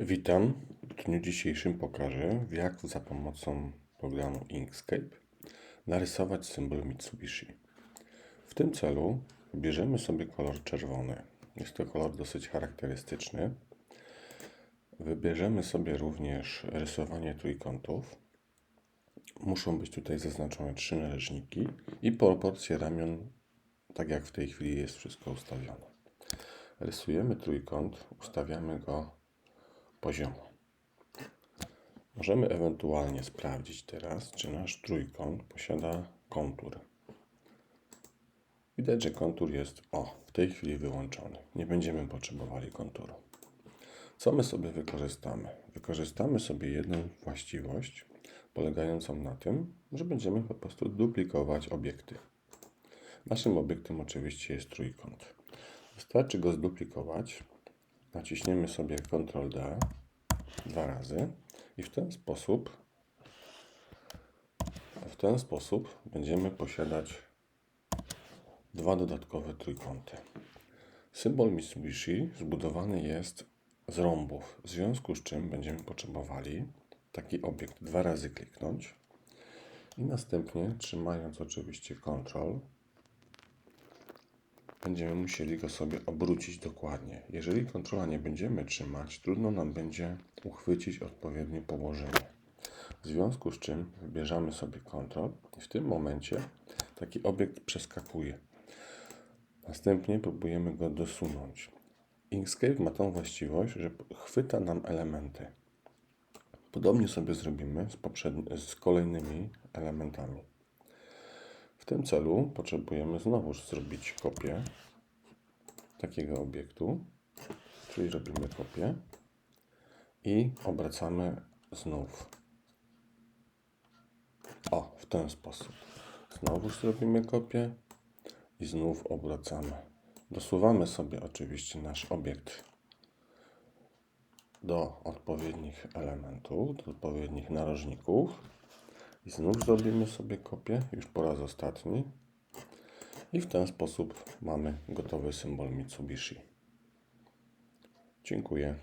Witam. W dniu dzisiejszym pokażę, jak za pomocą programu Inkscape narysować symbol Mitsubishi. W tym celu bierzemy sobie kolor czerwony. Jest to kolor dosyć charakterystyczny. Wybierzemy sobie również rysowanie trójkątów. Muszą być tutaj zaznaczone trzy należniki i proporcje ramion, tak jak w tej chwili jest wszystko ustawione. Rysujemy trójkąt, ustawiamy go poziomo. Możemy ewentualnie sprawdzić teraz, czy nasz trójkąt posiada kontur. Widać, że kontur jest o, w tej chwili wyłączony. Nie będziemy potrzebowali konturu. Co my sobie wykorzystamy? Wykorzystamy sobie jedną właściwość polegającą na tym, że będziemy po prostu duplikować obiekty. Naszym obiektem oczywiście jest trójkąt. Wystarczy go zduplikować. Naciśniemy sobie Ctrl D dwa razy i w ten sposób w ten sposób będziemy posiadać dwa dodatkowe trójkąty. Symbol Mitsubishi zbudowany jest z rąbów, w związku z czym będziemy potrzebowali taki obiekt dwa razy kliknąć i następnie trzymając oczywiście Ctrl będziemy musieli go sobie obrócić dokładnie. Jeżeli kontrola nie będziemy trzymać, trudno nam będzie uchwycić odpowiednie położenie. W związku z czym wybierzemy sobie kontrol i w tym momencie taki obiekt przeskakuje. Następnie próbujemy go dosunąć. Inkscape ma tą właściwość, że chwyta nam elementy. Podobnie sobie zrobimy z, z kolejnymi elementami. W tym celu potrzebujemy znowu zrobić kopię takiego obiektu, czyli robimy kopię i obracamy znów. O, w ten sposób. Znowu zrobimy kopię i znów obracamy. Dosuwamy sobie oczywiście nasz obiekt do odpowiednich elementów, do odpowiednich narożników. I znów zrobimy sobie kopię, już po raz ostatni. I w ten sposób mamy gotowy symbol Mitsubishi. Dziękuję.